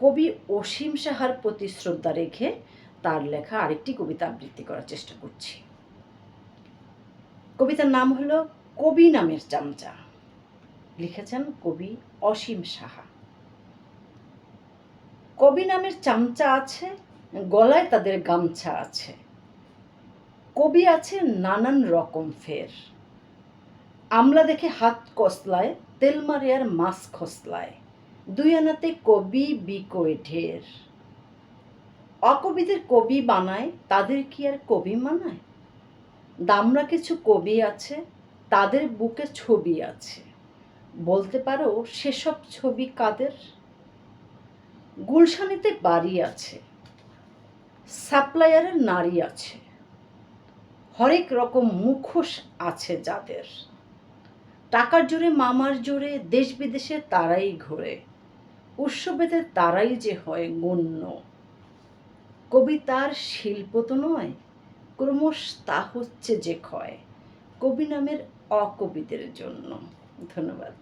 কবি অসীম সাহার প্রতি শ্রদ্ধা রেখে তার লেখা আরেকটি কবিতা আবৃত্তি করার চেষ্টা করছি। কবিতার নাম হলো কবি নামের চামচা। লিখেছেন কবি অসীম সাহা। কবি নামের চামচা আছে, গলায় তাদের গামছা আছে। কবি আছে নানান রকম ফের। আমলা দেখে হাত কসলায়, তেল মারে আর মাছ খসলায়। দুই আনাতে কবি বিকোয় ঢের। অকবিদের কবি বানায়, তাদের কি আর কবি মানায়? দামরা কিছু কবি আছে, তাদের বুকে ছবি আছে। বলতে পারো, সেসব ছবি কাদের? গুলশানিতে বাড়ি আছে, সাপ্লায়ারের নারী আছে। হরেক রকম মুখোশ আছে যাদের। টাকার জোরে, মামার জোরে, দেশ বিদেশে তারাই ঘোরে। উৎসবেতে তারাই যে হয় গণ্য। কবি তার শিল্প তো নয়, ক্রমশ তা হচ্ছে যে ক্ষয়। কবি নামের অকবিদের জন্য। ধন্যবাদ।